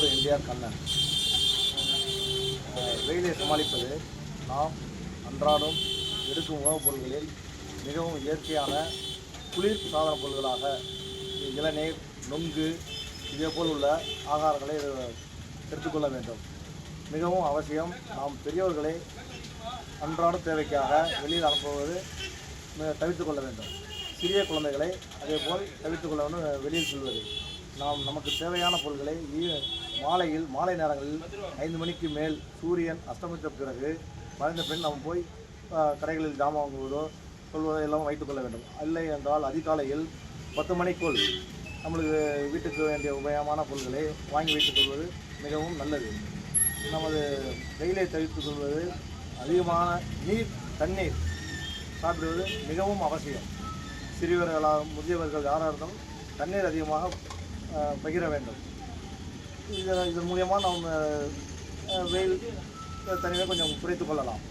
பெரியார் கண்ணன். வெயிலை சமாளிப்பது நாம் அன்றாடம் எடுக்கும் உணவுப் பொருள்களில் மிகவும் இயற்கையான குளிர் சாதன பொருட்களாக இளநீர் நொங்கு இதேபோல் உள்ள ஆகாரங்களை எடுத்துக்கொள்ள வேண்டும். மிகவும் அவசியம் நாம் பெரியவர்களை அன்றாட தேவைக்காக வெளியில் அனுப்புவது மிக தவிர்த்து கொள்ள வேண்டும். சிறிய குழந்தைகளை அதேபோல் தவிர்த்து கொள்ள வேண்டும் வெளியில் செல்வது. நாம் நமக்கு தேவையான பொருட்களை மாலையில் மாலை நேரங்களில் ஐந்து மணிக்கு மேல் சூரியன் அஸ்தமித்த பிறகு மறைந்த பின் நாம் போய் கடைகளில் ஜாமான் வாங்குவதோ சொல்வதோ எல்லாம் வைத்துக்கொள்ள வேண்டும். இல்லை என்றால் அதிகாலையில் பத்து மணிக்குள் நம்மளுக்கு வீட்டுக்கு வேண்டிய உபயோகமான பொருட்களை வாங்கி வைத்துக் கொள்வது மிகவும் நல்லது. நமது வெயிலை தவிர்த்துக் கொள்வது அதிகமான நீர் தண்ணீர் சாப்பிடுவது மிகவும் அவசியம். சிறியவர்களாக முதியவர்கள் யாராக இருந்தாலும் தண்ணீர் அதிகமாக பகிர வேண்டும். இதன் இதன் மூலியமாக நாம் வெயில் தனியாக கொஞ்சம் குறைத்து கொள்ளலாம்.